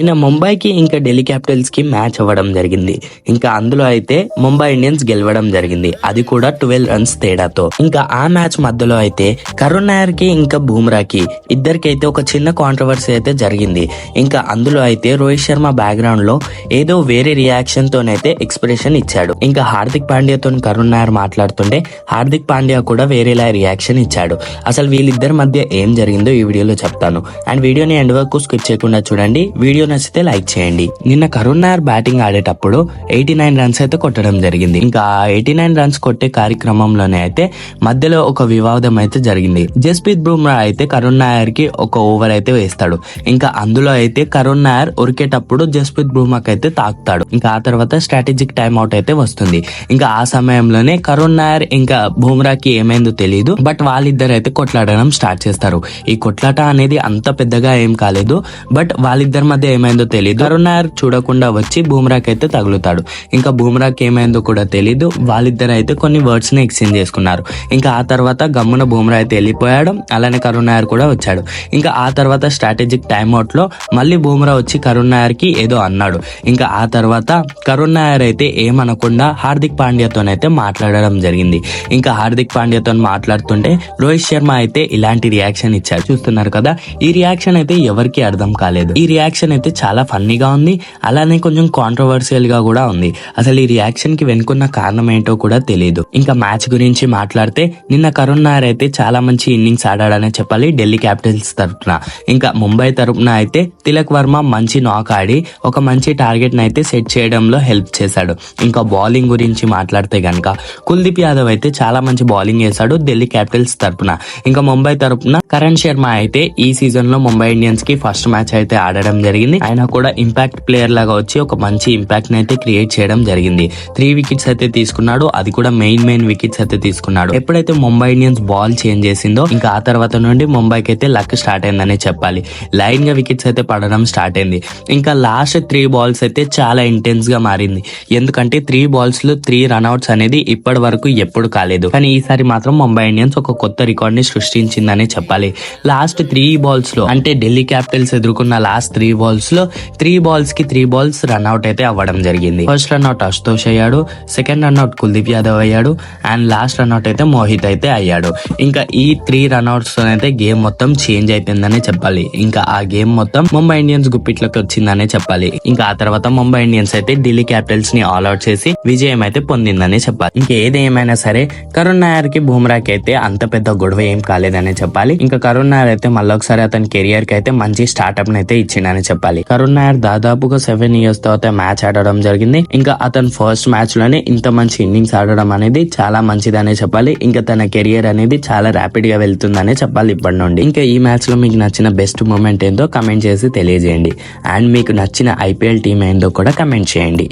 నిన్న ముంబైకి ఇంకా ఢిల్లీ క్యాపిటల్స్కి మ్యాచ్ అవ్వడం జరిగింది. ఇంకా అందులో అయితే ముంబై ఇండియన్స్ గెలవడం జరిగింది. అది కూడా ట్వెల్వ్ రన్స్ తేడాతో. ఇంకా ఆ మ్యాచ్ మధ్యలో అయితే కరుణ్ నాయర్కి ఇంకా బూమ్రాకి ఇద్దరికైతే ఒక చిన్న కాంట్రవర్సీ అయితే జరిగింది. ఇంకా అందులో అయితే రోహిత్ శర్మ బ్యాక్గ్రౌండ్లో ఏదో వేరే రియాక్షన్ తోనైతే ఎక్స్ప్రెషన్ ఇచ్చాడు. ఇంకా హార్దిక్ పాండ్యాతో కరుణ్ నాయర్ మాట్లాడుతుంటే హార్దిక్ పాండ్యా కూడా వేరేలా రియాక్షన్ ఇచ్చాడు. అసలు వీళ్ళిద్దరి మధ్య ఏం జరిగిందో ఈ వీడియోలో చెప్తాను. అండ్ వీడియోని ఎండ్ వరకు స్కిప్ చేయకుండా చూడండి. వీడియో నచ్చితే లైక్ చేయండి. నిన్న కరుణ్ నాయర్ బ్యాటింగ్ ఆడేటప్పుడు ఎయిటీ నైన్ రన్స్ అయితే కొట్టడం జరిగింది. ఇంకా ఎయిటీ నైన్ రన్స్ కొట్టే కార్యక్రమంలోనే అయితే మధ్యలో ఒక వివాదం అయితే జరిగింది. జస్ప్రీత్ బుమ్రా అయితే కరుణ్ నాయర్కి ఒక ఓవర్ అయితే వేస్తాడు. ఇంకా అందులో అయితే కరుణ్ నాయర్ ఉరికేటప్పుడు జస్ప్రీత్ బుమ్రాకి అయితే తాకుతాడు. ఇంకా ఆ తర్వాత స్ట్రాటజిక్ టైం అవుట్ అయితే వస్తుంది. ఇంకా ఆ సమయంలోనే కరుణ్ నాయర్ ఇంకా బుమ్రాకి ఏమైందో తెలియదు బట్ వాళ్ళిద్దరు అయితే కొట్లాడడం స్టార్ట్ చేస్తారు. ఈ కొట్లాట అనేది అంత పెద్దగా ఏం కాలేదు. బట్ వాళ్ళిద్దరి మధ్య ఏమైందో తెలియదు కరుణ్ నాయర్ చూడకుండా వచ్చి బూమ్రాకి అయితే తగులుతాడు. ఇంకా బూమ్రాకి ఏమైందో కూడా తెలియదు వాళ్ళిద్దరు అయితే కొన్ని వర్డ్స్ని ఎక్స్చేంజ్ చేసుకున్నారు. ఇంకా ఆ తర్వాత గమ్మున బూమ్రా అయితే వెళ్ళిపోయాడు. అలానే కరుణ్ నాయర్ కూడా వచ్చాడు. ఇంకా ఆ తర్వాత స్ట్రాటజిక్ టైమ్అవుట్లో మళ్ళీ బూమ్రా వచ్చి కరుణ్ నాయర్కి ఏదో అన్నాడు. ఇంకా ఆ తర్వాత కరుణ్ నాయర్ అయితే ఏమనకుండా హార్దిక్ పాండ్యాతోనైతే మాట్లాడడం జరిగింది. ఇంకా హార్దిక్ పాండ్యాతో మాట్లాడుతుంటే రోహిత్ శర్మ అయితే ఇలాంటి రియాక్షన్ ఇచ్చారు చూస్తున్నారు కదా ఈ రియాక్షన్ అయితే ఎవరికి అర్థం కాలేదు. ఈ రియాక్షన్ అయితే చాలా ఫన్నీగా ఉంది. అలానే కొంచెం కాంట్రవర్షియల్గా కూడా ఉంది. అసలు ఈ రియాక్షన్కి వెనుకున్న కారణం ఏంటో కూడా తెలియదు ఇంకా మ్యాచ్ గురించి మాట్లాడితే నిన్న కరుణ్ నాయర్ అయితే చాలా మంచి ఇన్నింగ్స్ ఆడాడనే చెప్పాలి ఢిల్లీ క్యాపిటల్స్ తరఫున ఇంకా ముంబై తరఫున అయితే తిలక్ వర్మ మంచి నాక్ ఆడి ఒక మంచి టార్గెట్ అయితే సెట్ చేయడంలో హెల్ప్ చేశాడు. ఇంకా బౌలింగ్ గురించి మాట్లాడితే గనక కుల్దీప్ యాదవ్ అయితే చాలా మంచి బౌలింగ్ చేశాడు ఢిల్లీ క్యాపిటల్స్ తరఫున ఇంకా ముంబై తరఫున కరణ్ శర్మ అయితే ఈ సీజన్లో ముంబై ఇండియన్స్కి ఫస్ట్ మ్యాచ్ అయితే ఆడడం జరిగింది. ఆయన కూడా ఇంపాక్ట్ ప్లేయర్ లాగా వచ్చి ఒక మంచి ఇంపాక్ట్ అయితే క్రియేట్ చేయడం జరిగింది. త్రీ వికెట్స్ అయితే తీసుకున్నాడు. అది కూడా మెయిన్ మెయిన్ వికెట్స్ అయితే తీసుకున్నాడు. ఎప్పుడైతే ముంబై ఇండియన్స్ బాల్ చేంజ్ చేసిందో ఇంకా ఆ తర్వాత నుండి ముంబైకి అయితే లక్ స్టార్ట్ అయిందనే చెప్పాలి. లైన్గా వికెట్స్ అయితే పడడం స్టార్ట్ అయింది. ఇంకా లాస్ట్ త్రీ బాల్స్ అయితే చాలా ఇంటెన్స్గా మారింది. ఎందుకంటే త్రీ బాల్స్లో త్రీ రన్అట్స్ అనేది ఇప్పటి వరకు ఎప్పుడు కాలేదు. కానీ ఈసారి మాత్రం ముంబై ఇండియన్స్ ఒక కొత్త రికార్డ్ని సృష్టించిందనే చెప్పాలి. లాస్ట్ త్రీ బాల్స్లో అంటే ఢిల్లీ క్యాపిటల్స్ ఎదుర్కొన్న లాస్ట్ త్రీ బాల్స్ లో త్రీ బాల్స్కి త్రీ బాల్స్ రన్అట్ అయితే అవ్వడం జరిగింది. ఫస్ట్ రన్అట్ అశుతోష్ అయ్యాడు సెకండ్ రన్అట్ కుల్దీప్ యాదవ్ అయ్యాడు అండ్ లాస్ట్ రన్అట్ అయితే మోహిత్ అయితే అయ్యాడు. ఇంకా ఈ త్రీ రన్అట్స్తో అయితే గేమ్ మొత్తం చేంజ్ అయిపోయిందనే చెప్పాలి. ఇంకా ఆ గేమ్ మొత్తం ముంబై ఇండియన్స్ గుప్పిట్లోకి వచ్చిందనే చెప్పాలి. ఇంకా ఆ తర్వాత ముంబై ఇండియన్స్ అయితే ఢిల్లీ క్యాపిటల్స్ని ఆల్అౌట్ చేసి విజయం అయితే పొందిందనే చెప్పాలి. ఇంకా ఏదేమైనా సరే కరుణ్ నాయర్కి బుమ్రాకి అయితే అంత పెద్ద గొడవ ఏం కాలేదనే చెప్పాలి. ఇంకా కరుణ్ నాయర్ అయితే మళ్ళొకసారి అతని కెరియర్కి అయితే మంచి స్టార్ట్అప్ అయితే ఇచ్చిండని చెప్పాలి. కరుణ్ నాయర్ దాదాపుగా సెవెన్ ఇయర్స్ తర్వాత మ్యాచ్ ఆడడం జరిగింది. ఇంకా అతను ఫస్ట్ మ్యాచ్లోనే ఇంత మంచి ఇన్నింగ్స్ ఆడడం అనేది చాలా మంచిదనే చెప్పాలి. ఇంకా తన కెరియర్ అనేది చాలా ర్యాపిడ్గా వెళ్తుందనే చెప్పాలి ఇప్పటి నుండి. ఇంకా ఈ మ్యాచ్లో మీకు నచ్చిన బెస్ట్ మూమెంట్ ఏందో కమెంట్ చేసి తెలియజేయండి. అండ్ మీకు నచ్చిన ఐపీఎల్ టీం ఏందో కూడా కమెంట్ చేయండి.